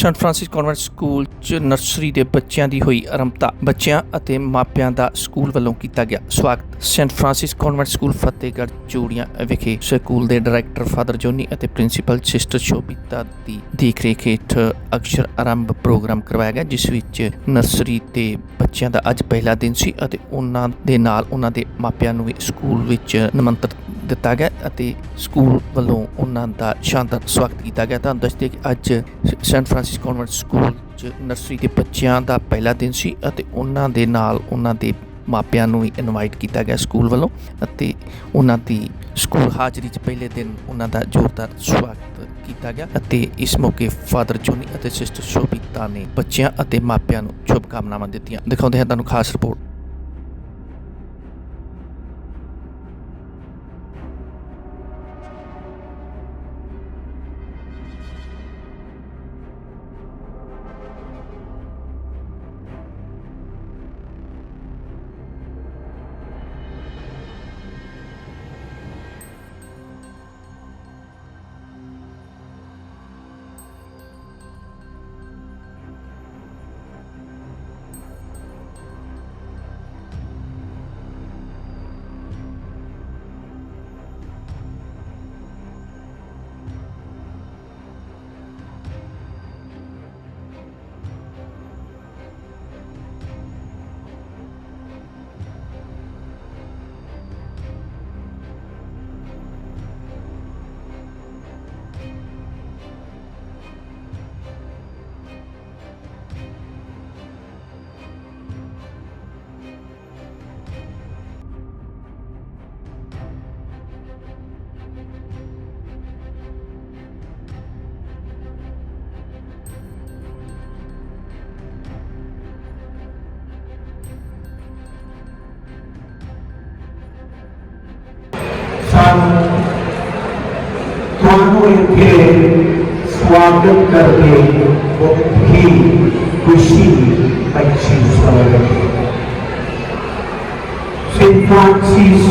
Saint Francis convent school 'ਚ nursery ਦੇ ਬੱਚਿਆਂ ਦੀ ਹੋਈ ਆਰੰਭਤਾ ਬੱਚਿਆਂ ਅਤੇ ਮਾਪਿਆਂ ਦਾ ਸਕੂਲ ਵੱਲੋਂ ਕੀਤਾ ਗਿਆ ਸਵਾਗਤ। Saint Francis convent school Fatehgarh Churian ਵਿਖੇ ਸਕੂਲ ਦੇ ਡਾਇਰੈਕਟਰ ਫਾਦਰ ਜੋਨੀ ਅਤੇ ਪ੍ਰਿੰਸੀਪਲ ਸਿਸਟਰ ਸ਼ੋਭਿਤਾ ਦੀ ਦੇਖਰੇਖ ਹੇਠ ਅਕਸ਼ਰ ਆਰੰਭ ਪ੍ਰੋਗਰਾਮ ਕਰਵਾਇਆ ਗਿਆ, ਜਿਸ ਵਿੱਚ ਨਰਸਰੀ ਦੇ ਬੱਚਿਆਂ ਦਾ ਅੱਜ ਪਹਿਲਾ ਦਿਨ ਸੀ ਅਤੇ ਉਹਨਾਂ ਦੇ ਨਾਲ ਉਹਨਾਂ ਦੇ ਮਾਪਿਆਂ ਨੂੰ ਵੀ ਸਕੂਲ ਵਿੱਚ ਨਿਮੰਤਰਿਤ ਦਿੱਤਾ ਗਿਆ ਅਤੇ ਸਕੂਲ ਵੱਲੋਂ ਉਹਨਾਂ ਦਾ ਸ਼ਾਨਦਾਰ ਸਵਾਗਤ ਕੀਤਾ ਗਿਆ। ਤੁਹਾਨੂੰ ਦੱਸਦੇ ਕਿ ਅੱਜ ਸੈਂਟ ਫਰਾਂਸਿਸ ਕਨਵੈਂਟ ਸਕੂਲ 'ਚ ਨਰਸਰੀ ਦੇ ਬੱਚਿਆਂ ਦਾ ਪਹਿਲਾ ਦਿਨ ਸੀ ਅਤੇ ਉਹਨਾਂ ਦੇ ਨਾਲ ਉਹਨਾਂ ਦੇ ਮਾਪਿਆਂ ਨੂੰ ਵੀ ਇਨਵਾਈਟ ਕੀਤਾ ਗਿਆ ਸਕੂਲ ਵੱਲੋਂ ਅਤੇ ਉਹਨਾਂ ਦੀ ਸਕੂਲ ਹਾਜ਼ਰੀ 'ਚ ਪਹਿਲੇ ਦਿਨ ਉਹਨਾਂ ਦਾ ਜ਼ੋਰਦਾਰ ਸਵਾਗਤ ਕੀਤਾ ਗਿਆ ਅਤੇ ਇਸ ਮੌਕੇ ਫਾਦਰ ਜੋਨੀ ਅਤੇ ਸਿਸਟਰ ਸ਼ੋਭਿਤਾ ਨੇ ਬੱਚਿਆਂ ਅਤੇ ਮਾਪਿਆਂ ਨੂੰ ਸ਼ੁਭਕਾਮਨਾਵਾਂ ਦਿੱਤੀਆਂ। ਦਿਖਾਉਂਦੇ ਹਾਂ ਤੁਹਾਨੂੰ ਖਾਸ ਰਿਪੋਰਟ। ਸਾਨੂੰ ਤੁਹਾਨੂੰ ਇੱਥੇ ਸਵਾਗਤ ਕਰਕੇ ਬਹੁਤ ਹੀ ਖੁਸ਼ੀ ਮਹਿਸੂਸ ਹੋ ਰਹੀ ਹੈ ਸੇਂਟ ਫ੍ਰਾਂਸਿਸ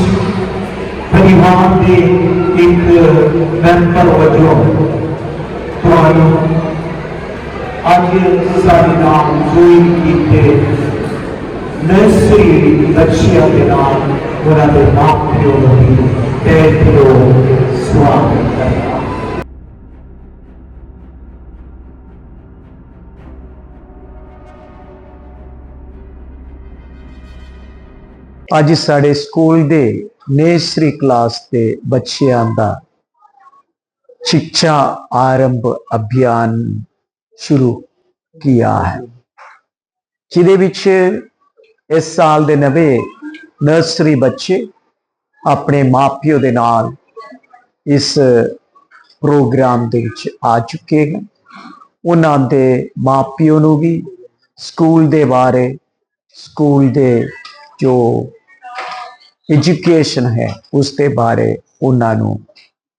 ਪਰਿਵਾਰ ਦੇ ਇੱਕ ਮੈਂਬਰ ਵਜੋਂ ਤੁਹਾਨੂੰ ਅੱਜ ਸਾਡੇ ਨਾਲ ਜੁਆਇਨ ਕੀਤੇ ਨਰਸਰੀ ਬੱਚਿਆਂ ਦੇ ਨਾਲ ਉਹਨਾਂ ਦੇ ਮਾਪਿਓ ਨੂੰ ਵੀ ਤਹਿ ਸਵਾਗਤ ਕਰਦਾ ਅੱਜ ਸਾਡੇ ਸਕੂਲ ਦੇ ਨੇਸਰੀ ਕਲਾਸ ਦੇ ਬੱਚਿਆਂ ਦਾ ਸਿੱਖਿਆ ਆਰੰਭ ਅਭਿਆਨ ਸ਼ੁਰੂ ਕੀਤਾ ਹੈ। ਜਿਹਦੇ ਵਿੱਚ ਇਸ ਸਾਲ ਦੇ ਨਵੇਂ ਨਰਸਰੀ ਬੱਚੇ ਆਪਣੇ ਮਾਪਿਓ ਦੇ ਨਾਲ ਇਸ ਪ੍ਰੋਗਰਾਮ ਦੇ ਵਿੱਚ ਆ ਚੁੱਕੇ ਹਨ ਉਹਨਾਂ ਦੇ ਮਾਪਿਓ ਨੂੰ ਵੀ ਸਕੂਲ ਦੇ ਬਾਰੇ ਸਕੂਲ ਦੇ ਜੋ ਐਜੂਕੇਸ਼ਨ ਹੈ ਉਸ ਦੇ ਬਾਰੇ ਉਹਨਾਂ ਨੂੰ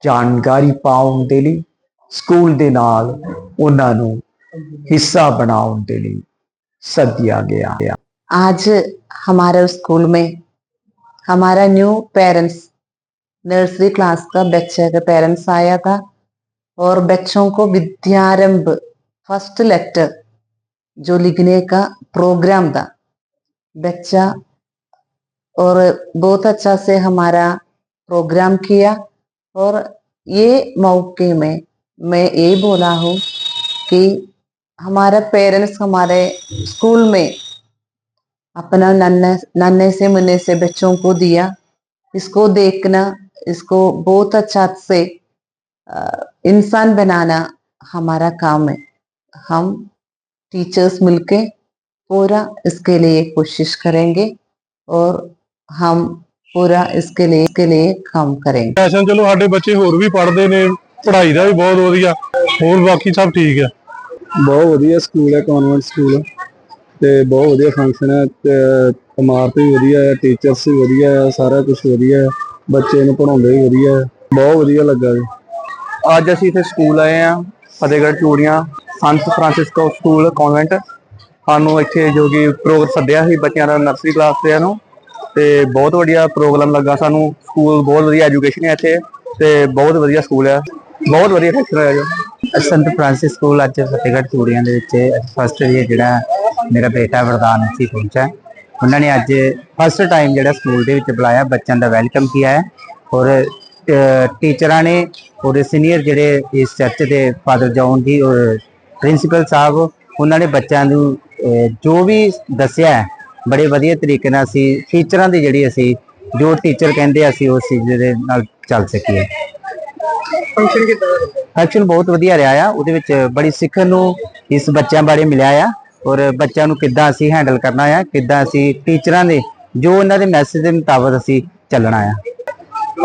ਜਾਣਕਾਰੀ ਪਾਉਣ ਦੇ ਲਈ ਸਕੂਲ ਦੇ ਨਾਲ ਉਹਨਾਂ ਨੂੰ ਹਿੱਸਾ ਬਣਾਉਣ ਦੇ ਲਈ ਸੱਦਿਆ ਗਿਆ ਹੈ आज हमारे स्कूल में हमारा न्यू पेरेंट्स नर्सरी क्लास का बच्चे का पेरेंट्स आया था और बच्चों को विद्यारंभ फर्स्ट लेटर जो लिखने का प्रोग्राम था बच्चा और बहुत अच्छा से हमारा प्रोग्राम किया और ये मौके में मैं ये बोला हूँ कि हमारा पेरेंट्स हमारे स्कूल में अपना नन्हे नन्हे से मुन्ने से बच्चों को दिया इसको देखना इसको बहुत अच्छा से अ, इंसान बनाना हमारा काम है हम टीचर्स मिलके पूरा इसके लिए कोशिश करेंगे और हम पूरा इसके लिए इसके लिए काम करेंगे ਫੈਸ਼ਨ ਚਲੋ ਸਾਡੇ ਬੱਚੇ ਹੋਰ ਵੀ ਪੜ੍ਹਦੇ ਨੇ ਪੜ੍ਹਾਈ ਦਾ ਵੀ ਬਹੁਤ ਵਧੀਆ ਹੋਰ ਬਾਕੀ ਸਭ ਠੀਕ ਹੈ ਬਹੁਤ ਵਧੀਆ ਸਕੂਲ ਹੈ ਕਨਵੈਂਟ ਸਕੂਲ ਤੇ ਬਹੁਤ ਵਧੀਆ ਫੰਕਸ਼ਨ ਹੈ ਤੇ ਇਮਾਰਤ ਵੀ ਵਧੀਆ ਹੈ ਟੀਚਰਸ ਵੀ ਵਧੀਆ ਹੈ, ਸਾਰਾ ਕੁਝ ਵਧੀਆ ਹੈ, ਬੱਚੇ ਨੂੰ ਪੜਾਉਂਦੇ ਵੀ ਵਧੀਆ ਹੈ, ਬਹੁਤ ਵਧੀਆ ਲੱਗਾ ਜੀ। ਅੱਜ ਅਸੀਂ ਇੱਥੇ ਸਕੂਲ ਆਏ ਆ ਫਤਿਹਗੜ੍ਹ ਚੂੜੀਆਂ, ਸੰਤ ਫਰਾਂਸਿਸਕੋ ਸਕੂਲ ਕਨਵੈਂਟ ਸਾਨੂੰ ਇੱਥੇ ਜੋ ਕਿ ਪ੍ਰੋਗਰਾਮ ਸੱਦਿਆ ਸੀ ਬੱਚਿਆਂ ਦਾ ਨਰਸਰੀ ਕਲਾਸ ਦੇ ਨੂੰ ਤੇ ਬਹੁਤ ਵਧੀਆ ਪ੍ਰੋਗਰਾਮ ਲੱਗਾ ਸਾਨੂੰ। ਸਕੂਲ ਬਹੁਤ ਵਧੀਆ ਐਜੂਕੇਸ਼ਨ ਹੈ ਇੱਥੇ ਤੇ ਬਹੁਤ ਵਧੀਆ ਸਕੂਲ ਹੈ। ਬਹੁਤ ਵਧੀਆ ਫੈਕਟਰ ਹੈ ਜੋ। ਸੰਤ ਫ੍ਰਾਂਸਿਸ ਸਕੂਲ ਅੱਜ ਫਤਿਹਗੜ੍ਹ ਚੂੜੀਆਂ ਦੇ ਵਿੱਚ ਫਸਟ ਡੇ ਜਿਹੜਾ ਮੇਰਾ ਬੇਟਾ ਵਰਦਾਨ ਸੀ ਪਹੁੰਚਾ ਉਹਨਾਂ ਨੇ ਅੱਜ ਫਸਟ ਟਾਈਮ ਜਿਹੜਾ ਸਕੂਲ ਦੇ ਵਿੱਚ ਬੁਲਾਇਆ, ਬੱਚਿਆਂ ਦਾ ਵੈਲਕਮ ਕੀਤਾ ਹੈ। ਔਰ ਟੀਚਰਾਂ ਨੇ ਔਰ ਸੀਨੀਅਰ ਜਿਹੜੇ ਇਸ ਚਰਚ ਦੇ ਫਾਦਰ ਜੌਨ ਜੀ ਔਰ ਪ੍ਰਿੰਸੀਪਲ ਸਾਹਿਬ, ਉਹਨਾਂ ਨੇ ਬੱਚਿਆਂ ਨੂੰ ਜੋ ਵੀ ਦੱਸਿਆ ਬੜੇ ਵਧੀਆ ਤਰੀਕੇ ਨਾਲ ਅਸੀਂ ਫੀਚਰਾਂ ਦੀ ਜਿਹੜੀ ਅਸੀਂ, ਜੋ ਟੀਚਰ ਕਹਿੰਦੇ ਅਸੀਂ, ਉਸ ਚੀਜ਼ ਦੇ ਨਾਲ ਚੱਲ ਸਕੀਏ। ਫੰਕਸ਼ਨ ਕਿਦਾਂ ਬਹੁਤ ਵਧੀਆ ਰਿਹਾ ਆ। ਉਹਦੇ ਵਿੱਚ ਬੜੀ ਸਿੱਖਣ ਨੂੰ ਇਸ ਬੱਚਿਆਂ ਬਾਰੇ ਮਿਲਿਆ ਆ। ਔਰ ਬੱਚਿਆਂ ਨੂੰ ਕਿੱਦਾਂ ਅਸੀਂ ਹੈਂਡਲ ਕਰਨਾ ਆ ਕਿੱਦਾਂ ਅਸੀਂ ਟੀਚਰਾਂ ਦੇ ਜੋ ਉਹਨਾਂ ਦੇ ਮੈਸੇਜ ਦੇ ਮੁਤਾਬਕ ਅਸੀਂ ਚੱਲਣਾ ਆ।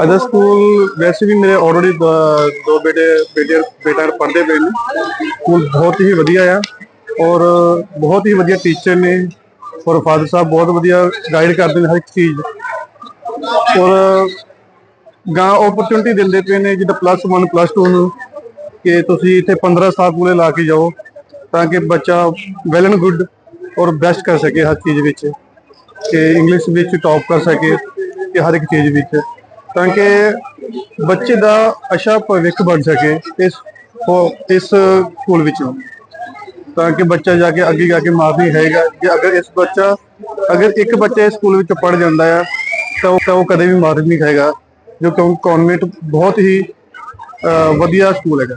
ਅਦਰ ਸਕੂਲ ਵੈਸੇ ਵੀ ਮੇਰੇ ਆਲਰੇਡੀ ਦੋ ਬੇਟੇ ਬੇਟੇ ਬੇਟਾ ਪੜ੍ਹਦੇ ਪਏ ਨੇ। ਸਕੂਲ ਬਹੁਤ ਹੀ ਵਧੀਆ ਆ। ਔਰ ਬਹੁਤ ਹੀ ਵਧੀਆ ਟੀਚਰ ਨੇ। ਔਰ ਫਾਦਰ ਸਾਹਿਬ ਬਹੁਤ ਵਧੀਆ ਗਾਈਡ ਕਰਦੇ ਨੇ ਹਰ ਇੱਕ ਚੀਜ਼। ਔਰ ਗਾਂ ਓਪਰਚੁਨਿਟੀ ਦਿੰਦੇ ਪਏ ਨੇ ਜਿੱਦਾਂ ਪਲੱਸ 1 ਪਲੱਸ 2 ਨੂੰ ਕਿ ਤੁਸੀਂ ਇੱਥੇ 15 ਸਾਲ ਪੂਰੇ ਲਾ ਕੇ ਜਾਓ ਤਾਂ ਕਿ ਬੱਚਾ ਵੈਲ ਐਂਡ ਗੁੱਡ ਔਰ ਬੈਸਟ ਕਰ ਸਕੇ ਹਰ ਚੀਜ਼ ਵਿੱਚ, ਕਿ ਇੰਗਲਿਸ਼ ਵਿੱਚ ਟੌਪ ਕਰ ਸਕੇ ਕਿ ਹਰ ਇੱਕ ਚੀਜ਼ ਵਿੱਚ, ਤਾਂ ਕਿ ਬੱਚੇ ਦਾ ਅੱਛਾ ਭਵਿੱਖ ਬਣ ਸਕੇ ਇਸ ਉਹ- ਇਸ ਸਕੂਲ ਵਿੱਚੋਂ। ਤਾਂ ਕਿ ਬੱਚਾ ਜਾ ਕੇ ਅੱਗੇ ਜਾ ਕੇ ਮਾਫੀ ਹੈਗਾ ਕਿ ਅਗਰ ਇਸ ਬੱਚਾ, ਅਗਰ ਇੱਕ ਬੱਚਾ ਇਸ ਸਕੂਲ ਵਿੱਚ ਪੜ ਜਾਂਦਾ ਆ, ਤਾਂ ਉਹ ਤਾਂ ਉਹ ਕਦੇ ਵੀ ਮਾਫੀ ਨਹੀਂ ਖਾਏਗਾ। ਜੋ ਕਿ ਕਨਵੈਂਟ ਬਹੁਤ ਹੀ ਅਹ, ਵਧੀਆ ਸਕੂਲ ਹੈਗਾ।